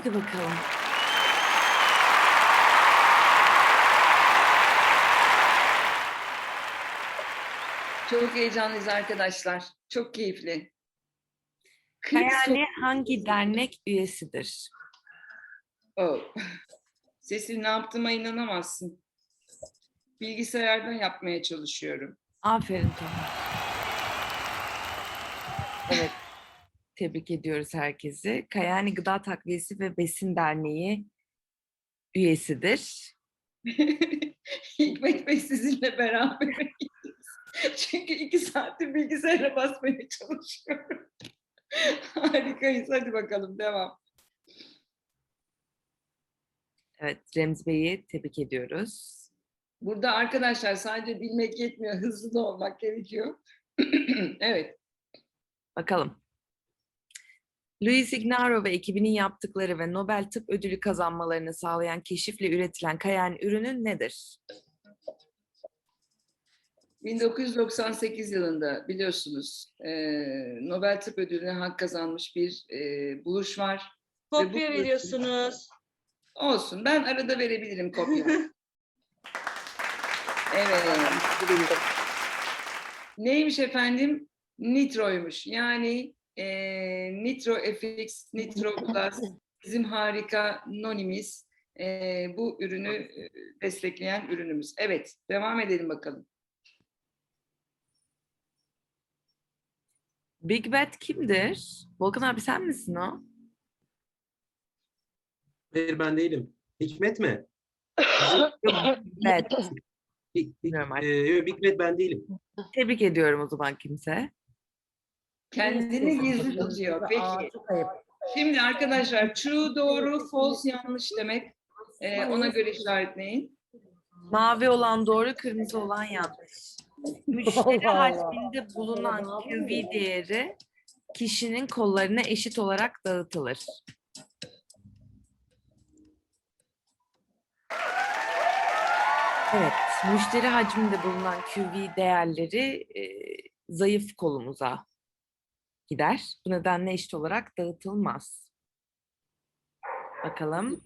Haydi bakalım. Çok heyecanlıyız arkadaşlar. Çok keyifli. 40 Kayani hangi dernek üyesidir? Oh. Sesil ne yaptığıma inanamazsın. Bilgisayardan yapmaya çalışıyorum. Aferin Tamam. Evet. Tebrik ediyoruz herkesi. Kayani Gıda Takviyesi ve Besin Derneği üyesidir. Hikmet Bey sizinle beraber Çünkü iki saattir bilgisayara basmaya çalışıyorum. Harikayız. Hadi bakalım devam. Evet, Remzi Bey'i tebrik ediyoruz. Burada arkadaşlar sadece bilmek yetmiyor. Hızlı da olmak gerekiyor. evet. Bakalım. Luis Ignaro ve ekibinin yaptıkları ve Nobel Tıp Ödülü kazanmalarını sağlayan keşifle üretilen Kayani ürünü nedir? 1998 yılında biliyorsunuz eee, Nobel Tıp Ödülü'ne hak kazanmış bir eee, buluş var. Ve bu Kopya buluş- veriyorsunuz. Olsun ben arada verebilirim kopya. evet. Neymiş efendim? Nitroymuş. Yani eee Nitro FX, Nitro Plus, bizim harika Nonimis eee, bu ürünü eee, destekleyen ürünümüz. Evet, devam edelim bakalım. Big Bad kimdir? Volkan abi sen misin o? Hayır ben değilim. Hikmet mi? Big Bad. Big, Big, artık. e, yok, Hikmet ben değilim. Tebrik ediyorum o zaman kimse. Kendini gizli tutuyor. Peki. Şimdi arkadaşlar true doğru, false yanlış demek. Ee, ona göre işaretleyin. Mavi olan doğru, kırmızı olan yanlış. Müşteri hacminde bulunan QV değeri kişinin kollarına eşit olarak dağıtılır. Evet, müşteri hacminde bulunan QV değerleri e, zayıf kolumuza gider. Bu nedenle eşit olarak dağıtılmaz. Bakalım.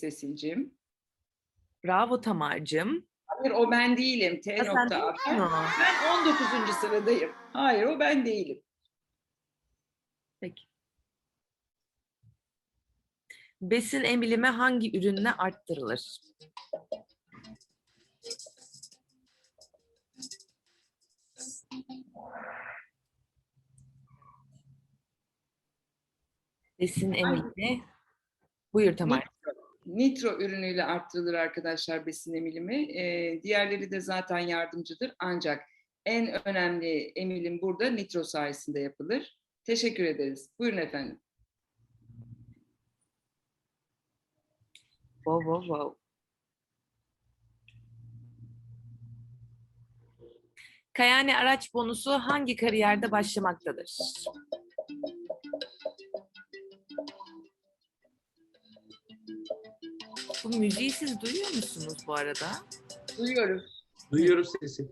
Sesil'cim. Bravo Tamar'cığım. Hayır o ben değilim. T Ha, nokta A. Ben 19. sıradayım. Hayır o ben değilim. Peki. Besin emilimi hangi ürünle arttırılır? Besin emilimi. Buyur Tamar. Nitro ürünüyle arttırılır arkadaşlar besin emilimi. Ee, diğerleri de zaten yardımcıdır. Ancak en önemli emilim burada nitro sayesinde yapılır. Teşekkür ederiz. Buyurun efendim. Wow, wow, wow. Kayani araç bonusu hangi kariyerde başlamaktadır? Bu müziği siz duyuyor musunuz bu arada? Duyuyoruz. Duyuyoruz sesi.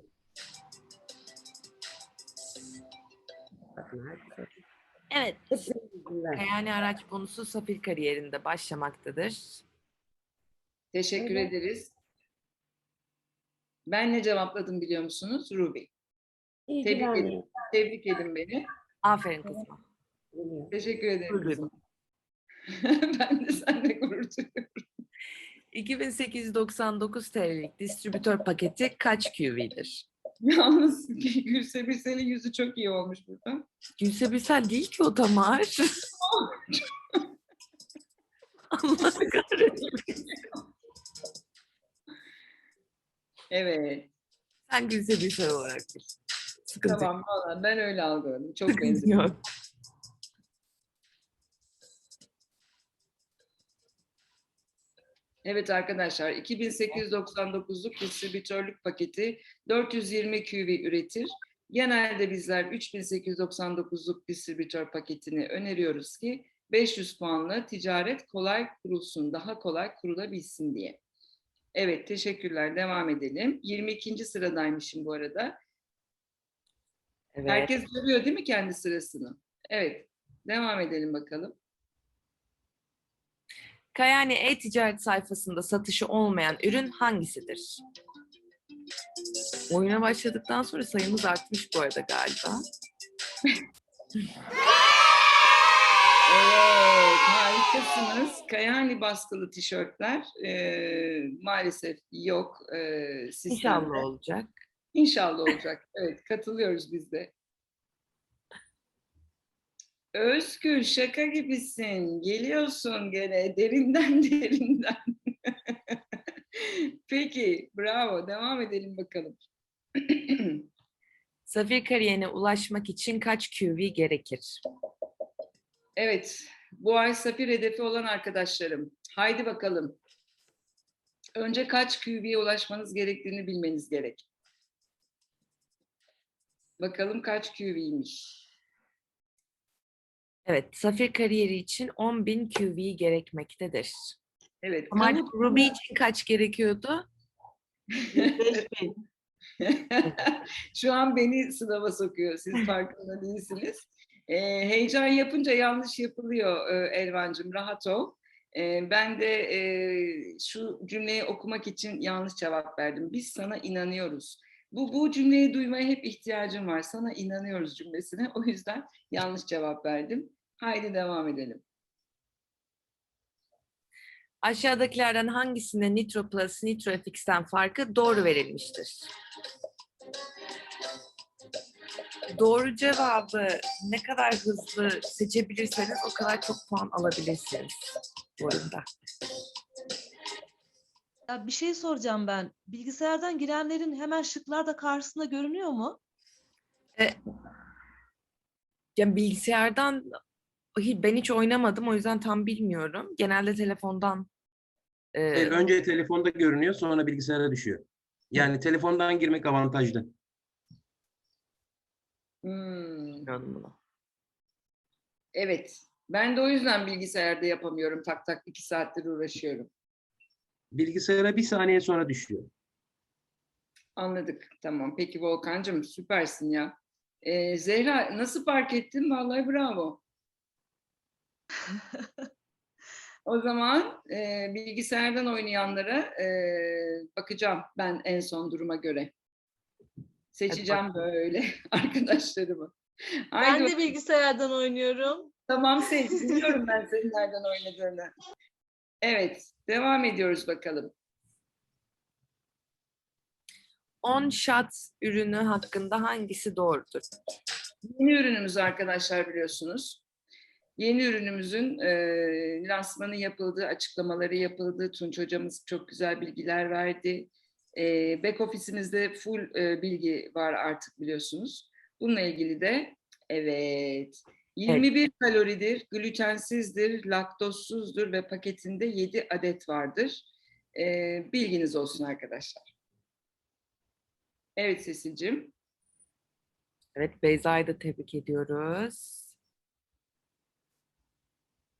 Evet. Kayani araç bonusu Safir kariyerinde başlamaktadır. Teşekkür ederiz. Ben ne cevapladım biliyor musunuz? Ruby. Tebrik edin. Tebrik edin beni. Aferin kızıma. Teşekkür ederim. Gurur kızım. ben de seninle gurur duyuyorum. 2899 TL'lik distribütör paketi kaç QV'dir? Yalnız Gülse Birsel'in yüzü çok iyi olmuş burada. Gülse Birsel değil ki o Tamar. Allah kahretsin. Evet. Sen Gülse Birsel olarak bil. Sıkıntı Tamam valla ben öyle algıladım. Çok benziyor. yok. Evet arkadaşlar 2899'luk distribütörlük paketi 420 QV üretir. Genelde bizler 3899'luk distribütör paketini öneriyoruz ki 500 puanla ticaret kolay kurulsun, daha kolay kurulabilsin diye. Evet teşekkürler devam edelim. 22. sıradaymışım bu arada. Evet. Herkes görüyor değil mi kendi sırasını? Evet. Devam edelim bakalım. Kayani e-ticaret sayfasında satışı olmayan ürün hangisidir? Oyuna başladıktan sonra sayımız artmış bu arada galiba. Evet, harikasınız. Kayani baskılı tişörtler eee, maalesef yok sistemde. İnşallah olacak. İnşallah olacak. Evet, katılıyoruz biz de. Özgür şaka gibisin. Geliyorsun gene derinden derinden. Peki, bravo. Devam edelim bakalım. Safir kariyerine ulaşmak için kaç QV gerekir? Evet, bu ay Safir hedefi olan arkadaşlarım. Haydi bakalım. Önce kaç QB'ye ulaşmanız gerektiğini bilmeniz gerek. Bakalım kaç QB'ymiş. Evet, Safir kariyeri için 10.000 QV gerekmektedir. Evet. Ama kamu- Ruby için kaç gerekiyordu? Şu an beni sınava sokuyor. Siz farkında değilsiniz. Ee, heyecan yapınca yanlış yapılıyor e, Elvancığım. Rahat ol. Ee, ben de e, şu cümleyi okumak için yanlış cevap verdim. Biz sana inanıyoruz. Bu, bu cümleyi duymaya hep ihtiyacım var. Sana inanıyoruz cümlesine. O yüzden yanlış cevap verdim. Haydi devam edelim. Aşağıdakilerden hangisinde Nitro Plus Nitro FX'ten farkı doğru verilmiştir? Doğru cevabı ne kadar hızlı seçebilirseniz o kadar çok puan alabilirsiniz bu oyunda. Ya bir şey soracağım ben. Bilgisayardan girenlerin hemen şıklar da karşısında görünüyor mu? Yani bilgisayardan ben hiç oynamadım o yüzden tam bilmiyorum. Genelde telefondan e, Evet, önce telefonda görünüyor sonra bilgisayara düşüyor. Yani telefondan girmek avantajlı. Hmm, bilmiyorum bunu. evet. Ben de o yüzden bilgisayarda yapamıyorum. Tak tak iki saattir uğraşıyorum. Bilgisayara bir saniye sonra düşüyor. Anladık. Tamam. Peki Volkan'cığım süpersin ya. Ee, Zehra nasıl fark ettin? Vallahi bravo. o zaman e, bilgisayardan oynayanlara e, bakacağım ben en son duruma göre. Seçeceğim böyle arkadaşlarımı. Haydi Ben de bilgisayardan oynuyorum. Tamam seç. Biliyorum ben senin nereden oynadığını. Evet. Devam ediyoruz bakalım. 10 shot ürünü hakkında hangisi doğrudur? Yeni ürünümüz arkadaşlar biliyorsunuz. Yeni ürünümüzün e, lansmanı yapıldı, açıklamaları yapıldı. Tunç hocamız çok güzel bilgiler verdi. E, back ofisimizde full e, bilgi var artık biliyorsunuz. Bununla ilgili de evet 21 kaloridir, glutensizdir, laktozsuzdur ve paketinde 7 adet vardır. E, bilginiz olsun arkadaşlar. Evet Sesil'cim. Evet Beyza'yı da tebrik ediyoruz.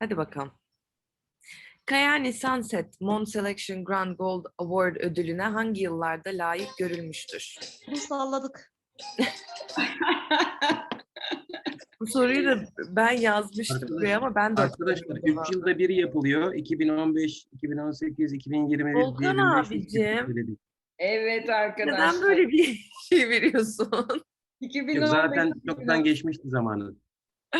Hadi bakalım. Kayani Sunset Mon Selection Grand Gold Award ödülüne hangi yıllarda layık görülmüştür? Bunu salladık. Bu soruyu da ben yazmıştım Arkadaş- buraya ama ben de Arkadaşlar hatırlamıyorum 3 yılda bir yapılıyor. 2015, 2018, 2021, Volkan 2025, abicim. 2027. Evet arkadaşlar. Neden böyle bir şey veriyorsun? 2015, Yok, zaten 2016 çoktan geçmişti zamanı.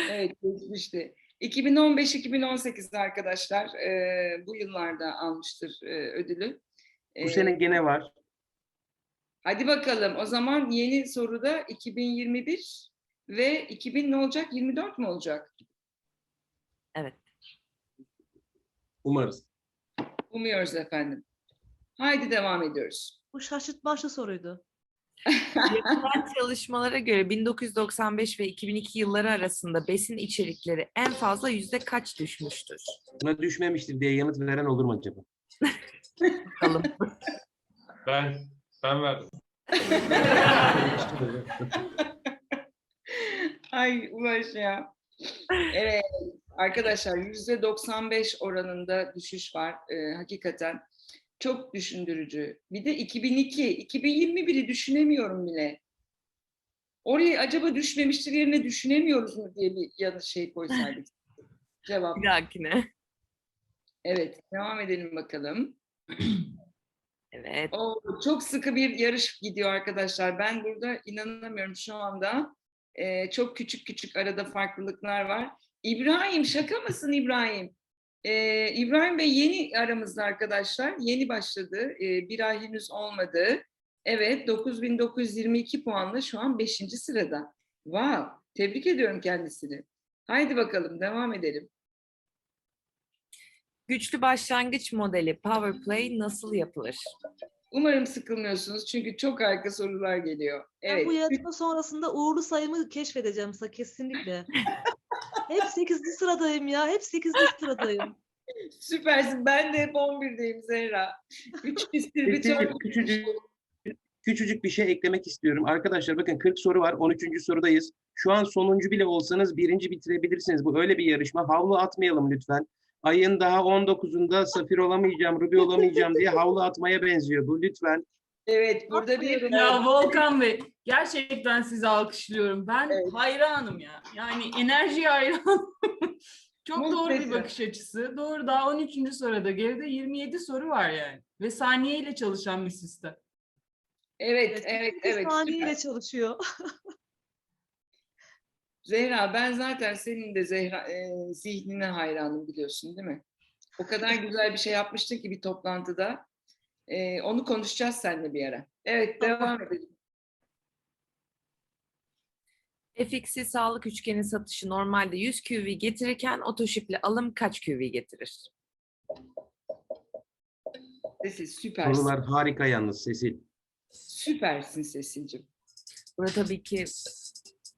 Evet geçmişti. 2015-2018 arkadaşlar e, bu yıllarda almıştır e, ödülü. Bu E, sene gene var. Hadi bakalım o zaman yeni soruda 2021 ve 2000 ne olacak? 24 mu olacak? Evet. Umarız. Umuyoruz efendim. Haydi devam ediyoruz. Bu şaşırtmaçlı soruydu. Yapılan çalışmalara göre 1995 ve 2002 yılları arasında besin içerikleri en fazla yüzde kaç düşmüştür? Buna düşmemiştir diye yanıt veren olur mu acaba? Bakalım. Ben, ben verdim. Ay Ulaş ya. Evet arkadaşlar yüzde 95 oranında düşüş var. Ee, hakikaten çok düşündürücü. Bir de 2002, 2021'i düşünemiyorum bile. Oraya acaba düşmemiştir yerine düşünemiyoruz mu diye bir yanlış şey koysaydık. Cevap. Bir dahakine. Evet, devam edelim bakalım. Evet. Oo, çok sıkı bir yarış gidiyor arkadaşlar. Ben burada inanamıyorum şu anda. Ee, çok küçük küçük arada farklılıklar var. İbrahim şaka mısın İbrahim? Ee, İbrahim Bey yeni aramızda arkadaşlar. Yeni başladı. Ee, bir ay henüz olmadı. Evet 9922 puanla şu an 5. sırada. Wow, tebrik ediyorum kendisini. Haydi bakalım devam edelim. Güçlü başlangıç modeli Power Play nasıl yapılır? Umarım sıkılmıyorsunuz çünkü çok harika sorular geliyor. Ben Evet. bu yarışma sonrasında uğurlu sayımı keşfedeceğim sa kesinlikle. Hep 8. sıradayım ya. Hep 8. sıradayım. Süpersin. Ben de hep 11'deyim Zehra. Distribütör. küçücük, küçücük bir şey eklemek istiyorum. Arkadaşlar bakın 40 soru var. 13. sorudayız. Şu an sonuncu bile olsanız birinci bitirebilirsiniz. Bu öyle bir yarışma. Havlu atmayalım lütfen. Ayın daha 19'unda safir olamayacağım, ruby olamayacağım diye havlu atmaya benziyor bu lütfen. Evet burada bir Ya Volkan Bey gerçekten sizi alkışlıyorum. Ben Evet. hayranım ya. Yani enerjiye hayranım. Çok doğru bir Muhteşem. bakış açısı. Doğru daha 13. soruda geride 27 soru var yani. Ve saniyeyle çalışan bir sistem. Evet, evet, evet. saniyeyle süper. çalışıyor. Zehra ben zaten senin de Zehra e, zihnine hayranım biliyorsun değil mi? O kadar güzel bir şey yapmıştın ki bir toplantıda. E, onu konuşacağız seninle bir ara. Evet devam edelim. FX'i sağlık üçgeni satışı normalde 100 QV getirirken otoşipli alım kaç QV getirir? Sesil süpersin. Sorular harika yalnız Sesil. Süpersin Sesil'cim. Burada tabii ki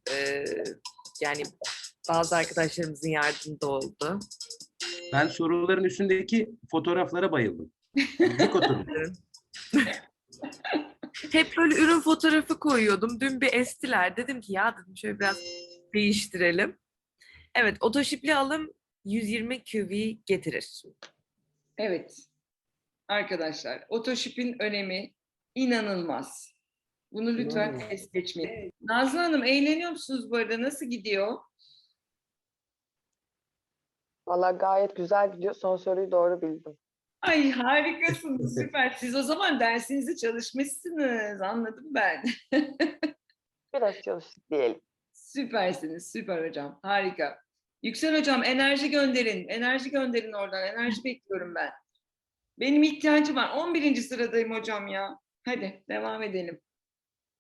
eee, yani bazı arkadaşlarımızın yardımı da oldu. Ben soruların üstündeki fotoğraflara bayıldım. Dik oturun. Hep böyle ürün fotoğrafı koyuyordum. Dün bir estiler. Dedim ki ya dedim şöyle biraz değiştirelim. Evet otoşipli alım 120 QV getirir. Evet. Arkadaşlar, otoşipin önemi inanılmaz. Bunu lütfen İnanılmaz. es geçmeyin. Nazlı Hanım eğleniyor musunuz bu arada? Nasıl gidiyor? Valla gayet güzel gidiyor. Son soruyu doğru bildim. Ay harikasınız, süper. Siz o zaman dersinizi çalışmışsınız. Anladım ben. Biraz çalıştık diyelim. Süpersiniz, süper hocam. Harika. Yüksel hocam enerji gönderin. Enerji gönderin oradan. Enerji bekliyorum ben. Benim ihtiyacım var. 11. sıradayım hocam ya. Hadi devam edelim.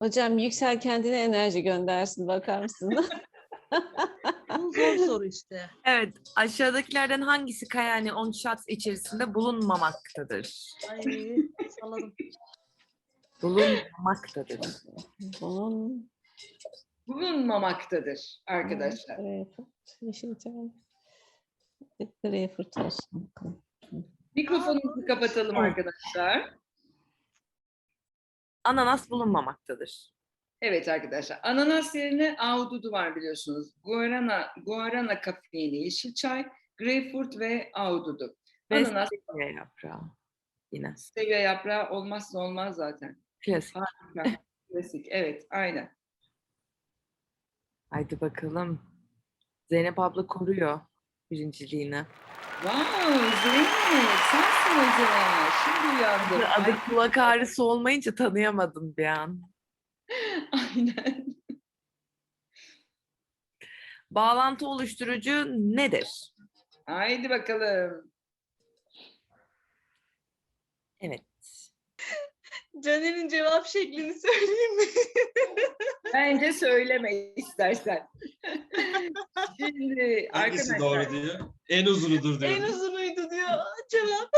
Hocam Yüksel kendine enerji göndersin bakar mısın? Bu zor soru işte. Evet aşağıdakilerden hangisi Kayani on shots içerisinde bulunmamaktadır? Ay salladım. Bulunmamaktadır. Bunun Bulunmamaktadır arkadaşlar. Yeşilçam, Greyfurt olsun. Mikrofonumuzu kapatalım arkadaşlar. Ananas bulunmamaktadır. Evet arkadaşlar. Ananas yerine ahududu var biliyorsunuz. Guarana, guarana kafeini, yeşil çay, greyfurt ve ahududu. Ve Ananas, stevia yaprağı. Yine stevia yaprağı olmazsa olmaz zaten. klasik. Klasik. Evet, aynen. Haydi bakalım. Zeynep abla koruyor birinciliğini. Wow, Zeynep, sensin o zaman. Şimdi uyandım. Adı kulak ağrısı olmayınca tanıyamadım bir an. Aynen. Bağlantı oluşturucu nedir? Haydi bakalım. Evet. Caner'in cevap şeklini söyleyeyim mi? Bence söyleme istersen. Şimdi Hangisi arkadaşlar. doğru diyor? En uzunudur diyor. en uzunuydu diyor cevap.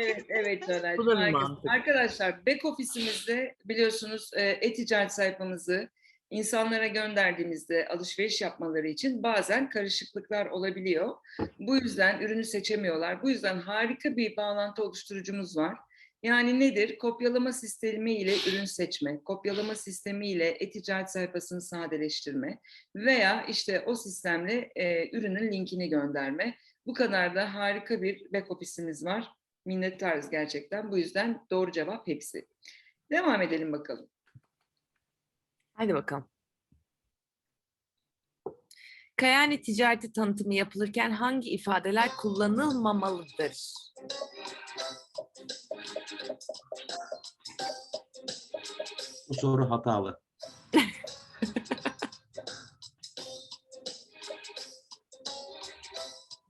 Evet, evet Caner. Bu da bir Harika. mantık. Arkadaşlar back ofisimizde biliyorsunuz e, e-ticaret sayfamızı insanlara gönderdiğimizde alışveriş yapmaları için bazen karışıklıklar olabiliyor. Bu yüzden ürünü seçemiyorlar. Bu yüzden harika bir bağlantı oluşturucumuz var. Yani nedir? Kopyalama sistemi ile ürün seçme, kopyalama sistemi ile e-ticaret sayfasını sadeleştirme veya işte o sistemle e, ürünün linkini gönderme. Bu kadar da harika bir back ofisimiz var minnettarız gerçekten. Bu yüzden doğru cevap hepsi. Devam edelim bakalım. Haydi bakalım. Kayani ticareti tanıtımı yapılırken hangi ifadeler kullanılmamalıdır? Bu soru hatalı.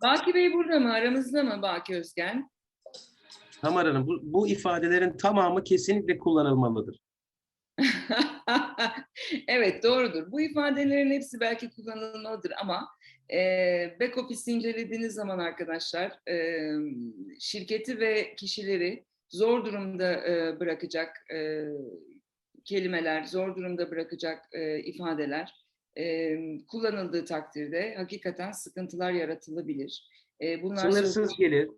Baki Bey burada mı? Aramızda mı Baki Özgen? Tamar Hanım bu, bu ifadelerin tamamı kesinlikle kullanılmalıdır. evet doğrudur. Bu ifadelerin hepsi belki kullanılmalıdır ama e, back office incelediğiniz zaman arkadaşlar e, şirketi ve kişileri zor durumda e, bırakacak e, kelimeler, zor durumda bırakacak e, ifadeler e, kullanıldığı takdirde hakikaten sıkıntılar yaratılabilir. E, bunlar Sınırsız gelir,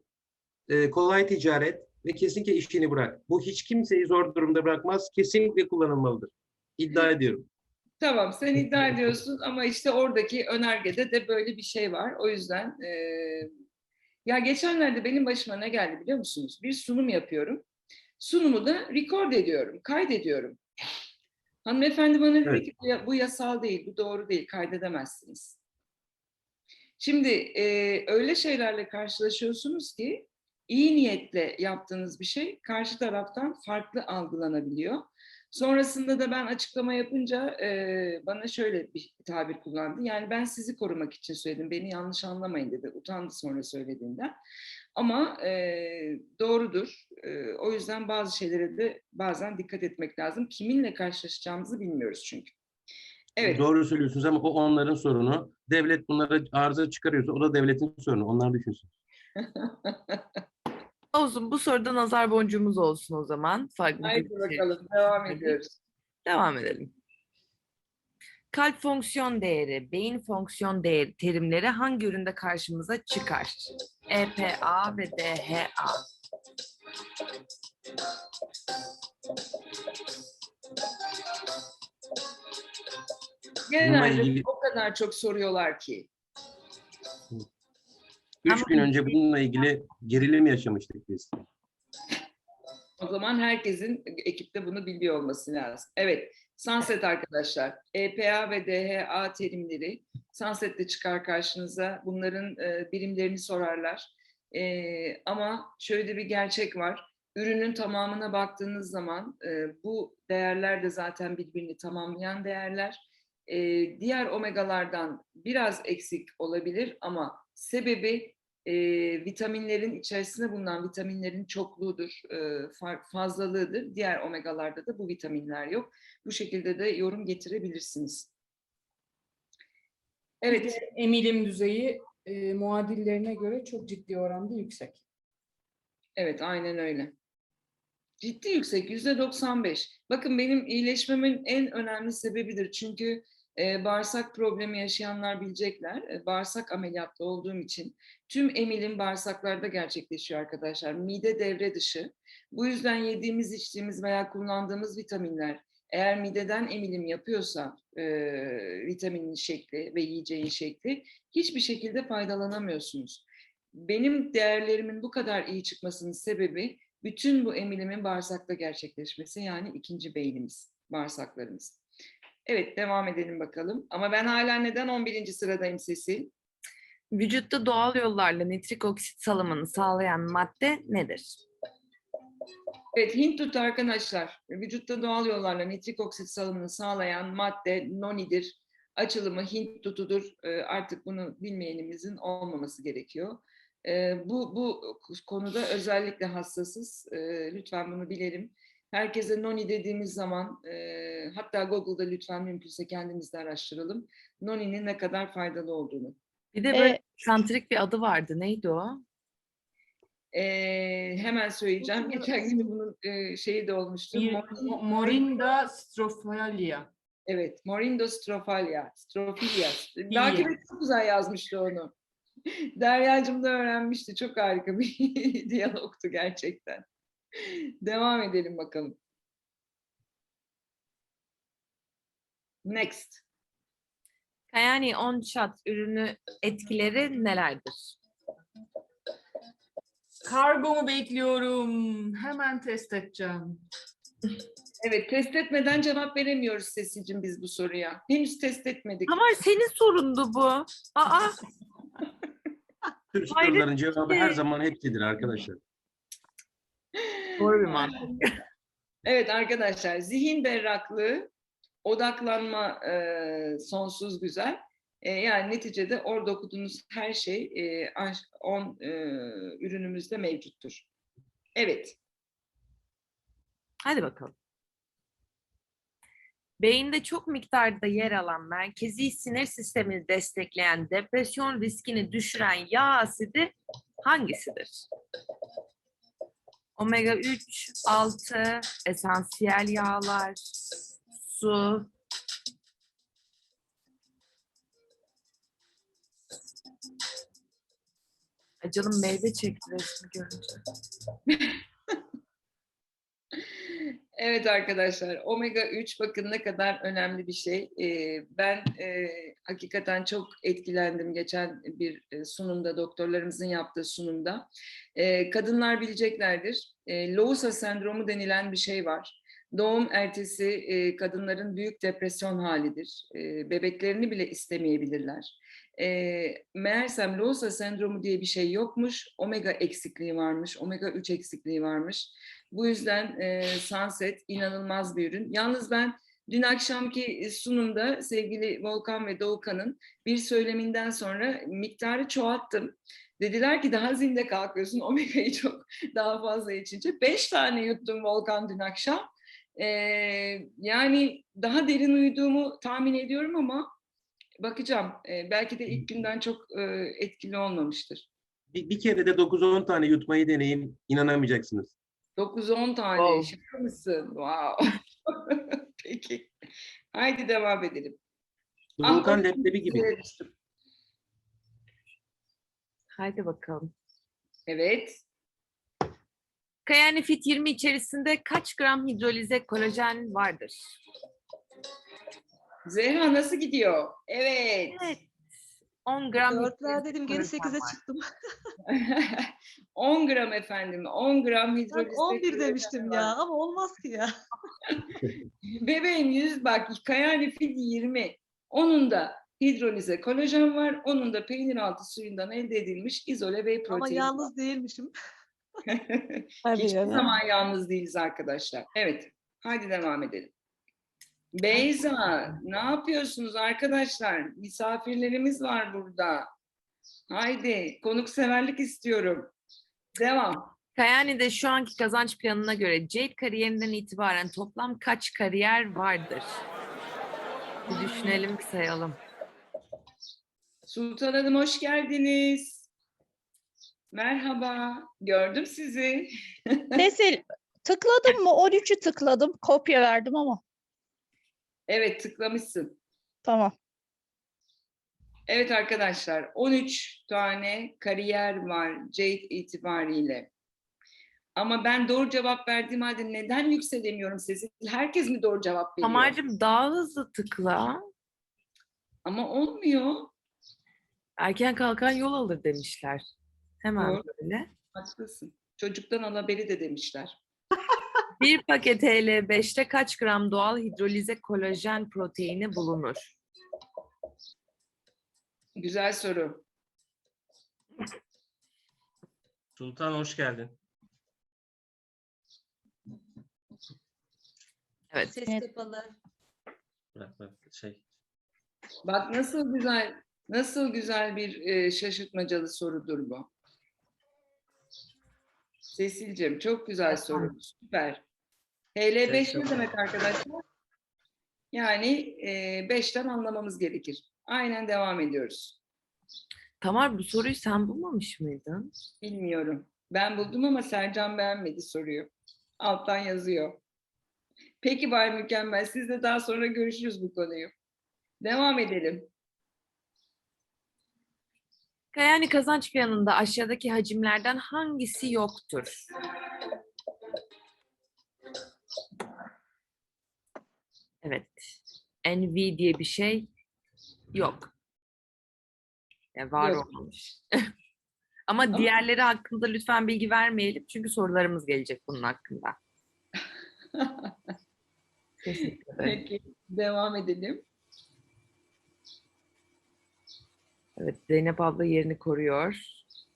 e, kolay ticaret ve kesinlikle işini bırak. Bu hiç kimseyi zor durumda bırakmaz. Kesinlikle kullanılmalıdır. İddia ediyorum. Tamam sen iddia ediyorsun ama işte oradaki önergede de böyle bir şey var. O yüzden eee, ya geçenlerde benim başıma ne geldi biliyor musunuz? Bir sunum yapıyorum. Sunumu da record ediyorum, kaydediyorum. Hanımefendi bana dedi Evet. ki "Bu ya- bu yasal değil, bu doğru değil, kaydedemezsiniz. Şimdi eee, öyle şeylerle karşılaşıyorsunuz ki iyi niyetle yaptığınız bir şey karşı taraftan farklı algılanabiliyor. Sonrasında da ben açıklama yapınca e, bana şöyle bir tabir kullandı. Yani ben sizi korumak için söyledim. Beni yanlış anlamayın dedi. Utandı sonra söylediğinden. Ama e, doğrudur. E, o yüzden bazı şeylere de bazen dikkat etmek lazım. Kiminle karşılaşacağımızı bilmiyoruz çünkü. Evet. Doğru söylüyorsunuz ama o onların sorunu. Devlet bunlara arıza çıkarıyorsa o da devletin sorunu. Onlar düşünsün. Olsun bu soruda nazar boncuğumuz olsun o zaman. Farklı bir Haydi şey. bakalım. Devam ediyoruz. Devam edelim. Kalp fonksiyon değeri, beyin fonksiyon değeri terimleri hangi üründe karşımıza çıkar? EPA ve DHA. Genelde ilgili- o kadar çok soruyorlar ki. Üç Ama gün önce bununla ilgili gerilim yaşamıştık biz. O zaman herkesin ekipte bunu biliyor olması lazım. Evet, Sunset arkadaşlar. EPA ve DHA terimleri Sunset'te çıkar karşınıza. Bunların e, birimlerini sorarlar. E, ama şöyle bir gerçek var. Ürünün tamamına baktığınız zaman e, bu değerler de zaten birbirini tamamlayan değerler. E, diğer omegalardan biraz eksik olabilir ama sebebi e, vitaminlerin içerisinde bulunan vitaminlerin çokluğudur, e, fa- fazlalığıdır. Diğer omegalarda da bu vitaminler yok. Bu şekilde de yorum getirebilirsiniz. Evet, Emilim düzeyi e, muadillerine göre çok ciddi oranda yüksek. evet aynen öyle. Ciddi yüksek, yüzde 95. Bakın benim iyileşmemin en önemli sebebidir. Çünkü e, bağırsak problemi yaşayanlar bilecekler. E, bağırsak ameliyatlı olduğum için tüm emilim bağırsaklarda gerçekleşiyor arkadaşlar. Mide devre dışı. Bu yüzden yediğimiz, içtiğimiz veya kullandığımız vitaminler eğer mideden emilim yapıyorsa e, vitaminin şekli ve yiyeceğin şekli hiçbir şekilde faydalanamıyorsunuz. Benim değerlerimin bu kadar iyi çıkmasının sebebi bütün bu emilimin bağırsakta gerçekleşmesi yani ikinci beynimiz, bağırsaklarımız. Evet devam edelim bakalım. Ama ben hala neden 11. sıradayım Sesil? Vücutta doğal yollarla nitrik oksit salımını sağlayan madde nedir? Evet Hint tutu arkadaşlar. Vücutta doğal yollarla nitrik oksit salımını sağlayan madde nonidir. Açılımı Hint tutudur. Ee, Artık bunu bilmeyenimizin olmaması gerekiyor. Ee, Bu, bu konuda özellikle hassasız. Ee, Lütfen bunu bilelim. Herkese noni dediğimiz zaman e, hatta Google'da lütfen mümkünse kendimiz de araştıralım. Noni'nin ne kadar faydalı olduğunu. Bir de böyle E, santrik bir adı vardı. Neydi o? Ee, hemen söyleyeceğim. Geçen gün bunun e, şeyi de olmuştu. Bir- Morin- Mo- Morinda strophalia. Evet, Morindo Strophalia. Strophilia. Belki de çok güzel yazmıştı onu. Derya'cığım da öğrenmişti. Çok harika bir diyalogtu gerçekten. Devam edelim bakalım. Next. Kayani on shot ürünü etkileri nelerdir? Kargomu bekliyorum. Hemen test edeceğim. Evet, test etmeden cevap veremiyoruz Sesil'cim biz bu soruya. Henüz test etmedik. Ama senin sorundu bu. Aa, Türk Hayret soruların cevabı her ki. zaman hepsidir arkadaşlar. Doğru bir mantık. Evet arkadaşlar, zihin berraklığı, odaklanma e, sonsuz güzel. E, yani neticede orada okuduğunuz her şey e, 10 ürünümüzde mevcuttur. Evet. Hadi bakalım. Beyinde çok miktarda yer alan merkezi sinir sistemini destekleyen depresyon riskini düşüren yağ asidi hangisidir? Omega 3, 6, esansiyel yağlar, su. Canım meyve çekti resmi görünce. Evet arkadaşlar, omega 3 bakın ne kadar önemli bir şey. Ee, ben e, hakikaten çok etkilendim geçen bir e, sunumda, doktorlarımızın yaptığı sunumda. Ee, kadınlar bileceklerdir. E, Lousa sendromu denilen bir şey var. Doğum ertesi e, kadınların büyük depresyon halidir. E, bebeklerini bile istemeyebilirler. E, meğersem Lousa sendromu diye bir şey yokmuş. Omega eksikliği varmış, omega 3 eksikliği varmış. Bu yüzden e, Sunset inanılmaz bir ürün. Yalnız ben dün akşamki sunumda sevgili Volkan ve Doğukan'ın bir söyleminden sonra miktarı çoğalttım. Dediler ki daha zinde kalkıyorsun omega'yı çok daha fazla içince. Beş tane yuttum Volkan dün akşam. E, yani daha derin uyuduğumu tahmin ediyorum ama bakacağım. E, belki de ilk günden çok e, etkili olmamıştır. Bir, bir kere de 9-10 tane yutmayı deneyin. inanamayacaksınız. 9-10 tane. Wow. Şaka mısın? Wow. Peki. Haydi devam edelim. Ah, Volkan leblebi gibi. Haydi bakalım. Evet. Kayani Fit 20 içerisinde kaç gram hidrolize kolajen vardır? Zehra nasıl gidiyor? Evet. Evet. 10 gram Dörtler dedim geri kolajen 8'e var. çıktım. 10 gram efendim. 10 gram hidroliz. 11 demiştim ya ama olmaz ki ya. Bebeğim 100 bak Kayani Fit 20. Onun da hidrolize kolajen var. Onun da peynir altı suyundan elde edilmiş izole whey protein. Ama yalnız değilmişim. Hadi Hiçbir zaman yalnız değiliz arkadaşlar. Evet. Haydi devam edelim. Beyza, ne yapıyorsunuz arkadaşlar? Misafirlerimiz var burada. Haydi, konukseverlik istiyorum. Devam. Kayani'de şu anki kazanç planına göre Jade kariyerinden itibaren toplam kaç kariyer vardır? Bir düşünelim, sayalım. Sultan Hanım hoş geldiniz. Merhaba, gördüm sizi. Nesil tıkladım mı? 13'ü tıkladım. Kopya verdim ama. Evet, tıklamışsın. Tamam. Evet arkadaşlar, 13 tane kariyer var Jade itibariyle. Ama ben doğru cevap verdiğim halde neden yükselemiyorum sesi? Herkes mi doğru cevap veriyor? Tamar'cığım daha hızlı tıkla. Ama olmuyor. Erken kalkan yol alır demişler. Hemen Doğru. böyle. Haklısın. Çocuktan alabeli de demişler. Bir paket HL5'te kaç gram doğal hidrolize kolajen proteini bulunur? Güzel soru. Sultan hoş geldin. Evet. Ses Evet. kapalı. Bırak bırak şey. Bak nasıl güzel, nasıl güzel bir e, şaşırtmacalı sorudur bu. Sesil'cim çok güzel soru. Süper. HL5 ne demek arkadaşlar? Yani 5'ten anlamamız gerekir. Aynen devam ediyoruz. Tamar bu soruyu sen bulmamış mıydın? Bilmiyorum. Ben buldum ama Sercan beğenmedi soruyu. Alttan yazıyor. Peki Bay Mükemmel, sizle daha sonra görüşürüz bu konuyu. Devam edelim. Kayani kazanç planında aşağıdaki hacimlerden hangisi yoktur? Evet. NV diye bir şey yok. Ya var Yok. olmamış. Ama Ama- diğerleri hakkında lütfen bilgi vermeyelim çünkü sorularımız gelecek bunun hakkında. Teşekkür ederim. Peki, devam edelim. Evet, Zeynep abla yerini koruyor.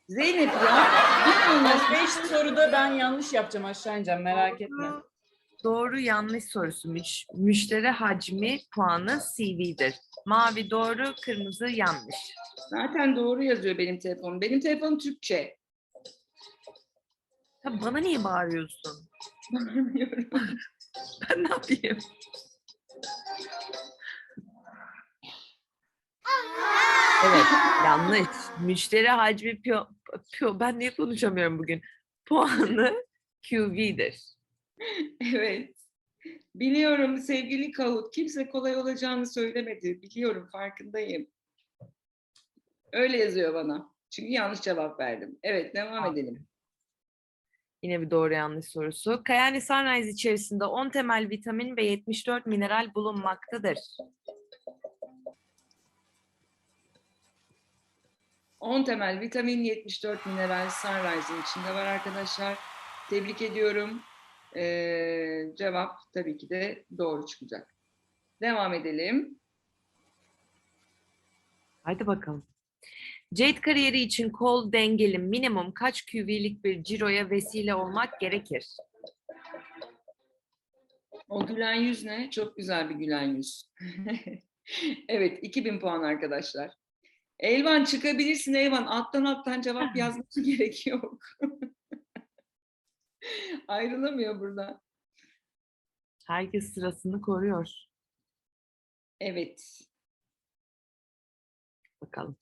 Zeynep ya, bilmiyorum. Beş soruda ben yanlış yapacağım aşağı ineceğim merak etme. Doğru yanlış sorusu. Müş- müşteri hacmi puanı CV'dir. Mavi doğru, kırmızı yanlış. Zaten doğru yazıyor benim telefonum. Benim telefonum Türkçe. Ya bana niye bağırıyorsun? Bilmiyorum. Ben ne yapayım? Evet, yanlış. Müşteri hacmi pio, pio, ben niye konuşamıyorum bugün? Puanı QV'dir. Evet. Biliyorum sevgili Kahut. Kimse kolay olacağını söylemedi. Biliyorum, farkındayım. Öyle yazıyor bana. Çünkü yanlış cevap verdim. Evet, devam edelim. Yine bir doğru yanlış sorusu. Kayani Sunrise içerisinde 10 temel vitamin ve 74 mineral bulunmaktadır. 10 temel vitamin, 74 mineral Sunrise'ın içinde var arkadaşlar. Tebrik ediyorum. Ee, cevap tabii ki de doğru çıkacak. Devam edelim. Haydi bakalım. Jade kariyeri için kol dengeli minimum kaç QV'lik bir ciroya vesile olmak gerekir? O gülen yüz ne? Çok güzel bir gülen yüz. evet, 2000 puan arkadaşlar. Elvan çıkabilirsin Elvan. Alttan alttan cevap yazması gerek yok. Ayrılamıyor burada. Herkes sırasını koruyor. Evet. Bakalım.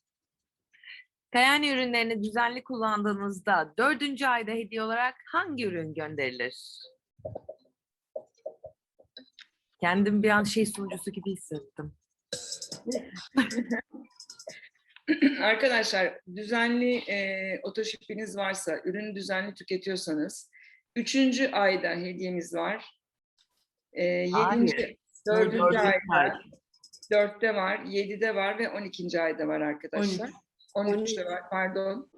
Kayani ürünlerini düzenli kullandığınızda dördüncü ayda hediye olarak hangi ürün gönderilir? Kendim bir an şey sunucusu gibi hissettim. Arkadaşlar düzenli e, otoşipiniz varsa, ürünü düzenli tüketiyorsanız, üçüncü ayda hediyemiz var. E, yedinci, Hayır. dördüncü Dördüncü ayda, ay. dörtte var, yedide var ve on ikinci ayda var arkadaşlar. 13'te var, pardon.